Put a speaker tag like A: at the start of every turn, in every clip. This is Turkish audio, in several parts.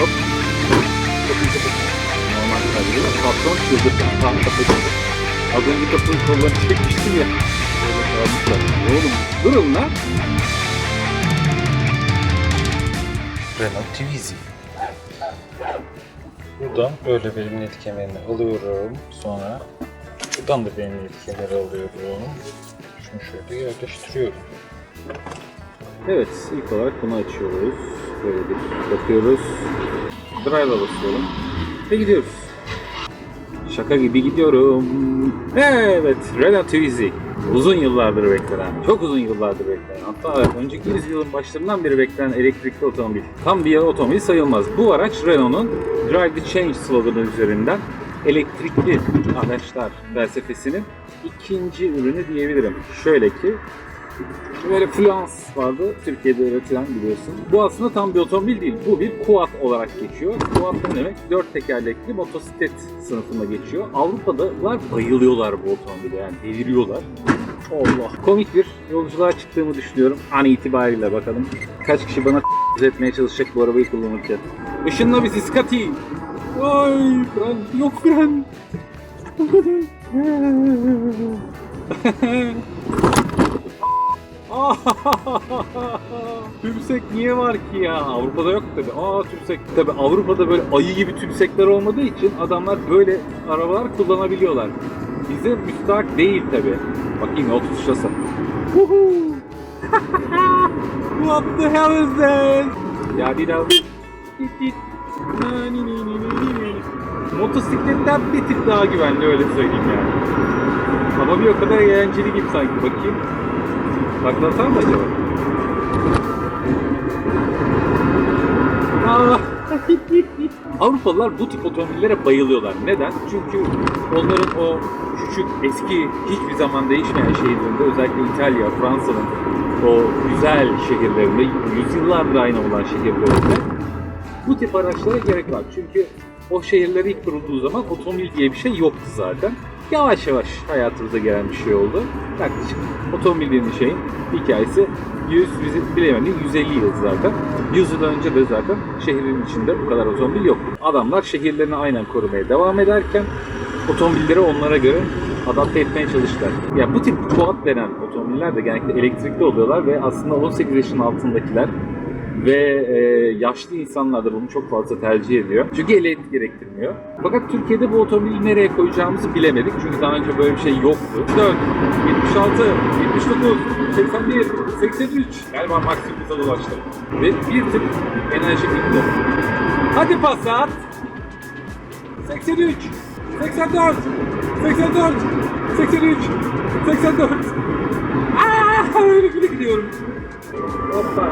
A: Hop. Normal kaydıyla. Patron çıldırdı. Tam kapattı. Az önce kapının kollarını çekmiştim ya. Böyle kalmışlar. Oğlum durun lan.
B: Renault Twizy. Buradan böyle bir kemerini alıyorum. Sonra buradan da bir kemeri alıyorum. Şunu şöyle yerleştiriyorum.
A: Evet, ilk olarak bunu açıyoruz. Böyle bakıyoruz. Drive'a basıyorum. Ve gidiyoruz. Şaka gibi gidiyorum. Evet, Renault Twizy. Uzun yıllardır beklenen, çok uzun yıllardır beklenen, hatta önceki yüzyılın başlarından beri beklenen elektrikli otomobil. Tam bir otomobil sayılmaz. Bu araç Renault'un Drive the Change sloganı üzerinden elektrikli araçlar felsefesinin ikinci ürünü diyebilirim. Şöyle ki Böyle Fluence vardı Türkiye'de üretilen biliyorsun. Bu aslında tam bir otomobil değil. Bu bir quad olarak geçiyor. Quad ne demek? Dört tekerlekli motosiklet sınıfında geçiyor. Avrupa'dalar bayılıyorlar bu otomobile yani deliriyorlar. Allah. Komik bir yolculuğa çıktığımı düşünüyorum. An itibariyle bakalım. Kaç kişi bana etmeye çalışacak bu arabayı kullanırken. Işınla bizi Scotty. Ay fren yok fren. tümsek niye var ki ya? Avrupa'da yok tabi. Aa tümsek. Tabi Avrupa'da böyle ayı gibi tümsekler olmadığı için adamlar böyle arabalar kullanabiliyorlar. Bize müstahak değil tabi. Bakayım yol tutuşası. What the hell is that? Ya bir daha. Motosikletten bir tık daha güvenli öyle söyleyeyim yani. Ama bir o kadar eğlenceli gibi sanki bakayım. Baklasam mı acaba? Aa! Avrupalılar bu tip otomobillere bayılıyorlar. Neden? Çünkü onların o küçük, eski, hiçbir zaman değişmeyen şehirlerinde, özellikle İtalya, Fransa'nın o güzel şehirlerinde, yüzyıllardır aynı olan şehirlerinde bu tip araçlara gerek var. Çünkü o şehirler ilk kurulduğu zaman otomobil diye bir şey yoktu zaten. Yavaş yavaş hayatımıza gelen bir şey oldu. Yaklaşık otomobil dediğin şeyin hikayesi 100, 100 bilemedim 150 yıl zaten. 100 yıl önce de zaten şehrin içinde bu kadar otomobil yoktu. Adamlar şehirlerini aynen korumaya devam ederken otomobilleri onlara göre adapte etmeye çalıştılar. Ya bu tip quad denen otomobiller de genellikle elektrikli oluyorlar ve aslında 18 yaşın altındakiler ve e, yaşlı insanlar da bunu çok fazla tercih ediyor. Çünkü elektrik gerektirmiyor. Fakat Türkiye'de bu otomobili nereye koyacağımızı bilemedik. Çünkü daha önce böyle bir şey yoktu. 4, 76, 79, 81, 83 galiba maksimumuza ulaştık. Ve bir tık enerji bitti. Hadi Passat! 83, 84, 84, 83, 84. Aa, öyle gidiyorum. Hoppa.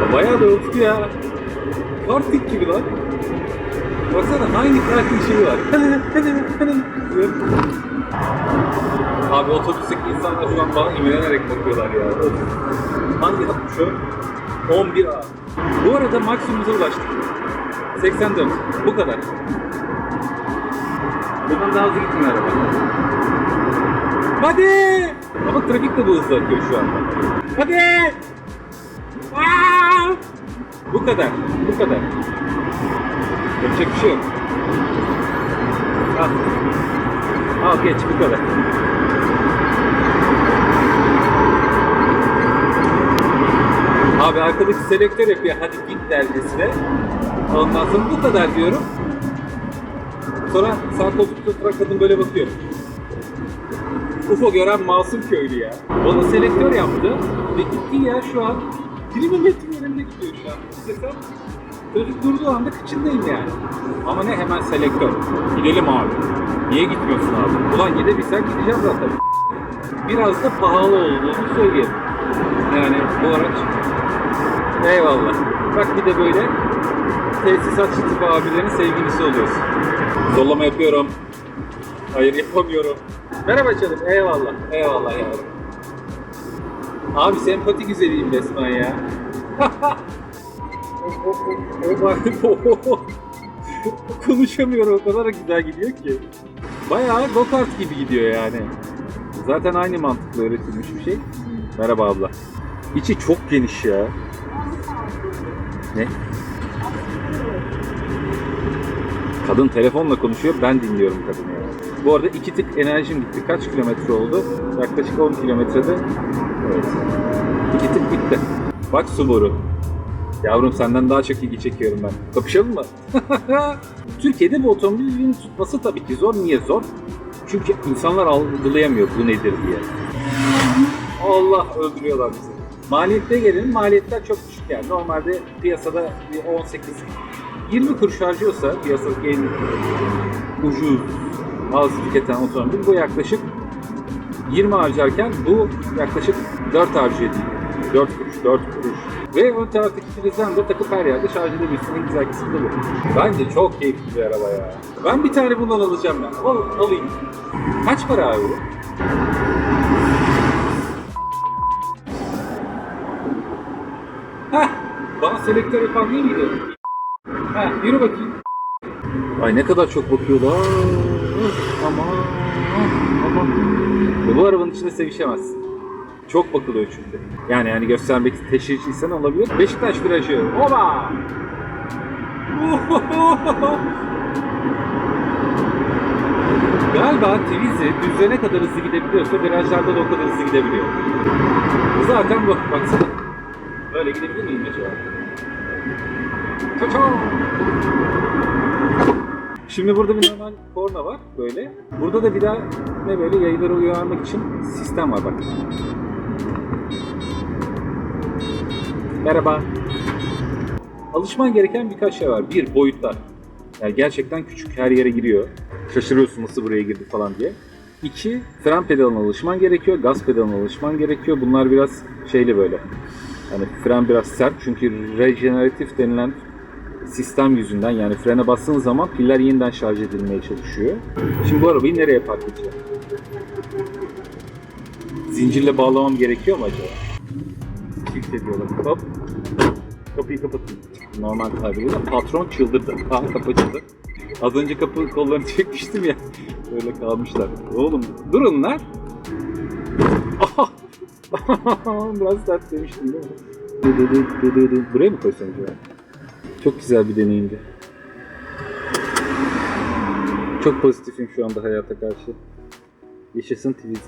A: Ya Bayağı da öptü ya. Kartik gibi lan. Baksana aynı kartik şeyi var. diyor. Abi otobüsteki insanlar şu an bana imrenerek bakıyorlar ya. Hangi hat şu? 11A. Bu arada maksimumuza ulaştık. 84. Bu kadar. Bundan daha hızlı gitmiyor araba. Hadi! Ama trafik de bu hızla akıyor şu anda. Hadi! Aa! Bu kadar. Bu kadar. Yapacak bir şey yok. Al. Al geç bu kadar. Abi arkadaki selektör yapıyor hadi git dercesine. Ondan sonra bu kadar diyorum. Sonra sağ koltukta oturan kadın böyle bakıyor. UFO gören masum köylü ya. Bana selektör yaptı ve gitti ya şu an 20 metre önünde gidiyor şu an. İstesem çocuk durduğu anda kıçındayım yani. Ama ne hemen selektör. Gidelim abi. Niye gitmiyorsun abi? Ulan gidebilsen gideceğim zaten. Biraz da pahalı olduğunu söyleyeyim. Yani bu araç eyvallah. Bak bir de böyle tesisatçı tip abilerin sevgilisi oluyorsun. Zorlama yapıyorum. Hayır yapamıyorum. Merhaba canım. Eyvallah. Eyvallah yavrum. Abi sempati güzeliyim resmen ya. Konuşamıyorum o kadar güzel gidiyor ki. Bayağı go-kart gibi gidiyor yani. Zaten aynı mantıkla üretilmiş bir şey. Merhaba abla. İçi çok geniş ya. Ne? Kadın telefonla konuşuyor, ben dinliyorum kadını ya. Bu arada iki tık enerjim gitti. Kaç kilometre oldu? Yaklaşık 10 kilometrede. Evet. İki tık gitti. Bak Subaru. Yavrum senden daha çok ilgi çekiyorum ben. Kapışalım mı? Türkiye'de bu otomobilin tutması tabii ki zor. Niye zor? Çünkü insanlar algılayamıyor bu nedir diye. Allah öldürüyorlar bizi. Maliyette gelelim. Maliyetler çok düşük yani. Normalde piyasada bir 18 20 kuruş harcıyorsa piyasadaki en ucuz az tüketen otomobil bu yaklaşık 20 harcarken bu yaklaşık 4 harcıyor değil. 4 kuruş, 4 kuruş. Ve ön taraftaki prizden de takıp her yerde şarj edebilirsin. En güzel kısmı da bu. Bence çok keyifli bir araba ya. Ben bir tane bundan alacağım ben. Al, alayım. Kaç para abi bu? Heh, bana selektör yapan değil miydi? Heh, yürü bakayım. Ay ne kadar çok bakıyorlar. Aman, aman. Ve bu arabanın içinde sevişemezsin. Çok bakılıyor çünkü. Yani yani göstermek teşhirciysen olabilir. Beşiktaş virajı. Oba! Galiba Twizy düzle ne kadar hızlı gidebiliyorsa virajlarda da o kadar hızlı gidebiliyor. Zaten bu. Baksana. Böyle gidebilir miyim acaba? Şimdi burada bir normal korna var böyle. Burada da bir daha ne böyle yayları uyarmak için sistem var bak. Merhaba. Alışman gereken birkaç şey var. Bir, boyutlar. Yani gerçekten küçük her yere giriyor. Şaşırıyorsun nasıl buraya girdi falan diye. İki, fren pedalına alışman gerekiyor, gaz pedalına alışman gerekiyor. Bunlar biraz şeyli böyle. Yani fren biraz sert çünkü rejeneratif denilen sistem yüzünden yani frene bastığın zaman piller yeniden şarj edilmeye çalışıyor. Şimdi bu arabayı nereye park edeceğim? Zincirle bağlamam gerekiyor mu acaba? Çift ediyorlar. Hop. Kapıyı kapatın. Normal tabiriyle patron çıldırdı. Ha kapı açıldı. Az önce kapı kollarını çekmiştim ya. Böyle kalmışlar. Oğlum durun lan. Aha! Biraz sert demiştim değil mi? Buraya mı koysam acaba? Çok güzel bir deneyimdi. Çok pozitifim şu anda hayata karşı. Yaşasın Twizy.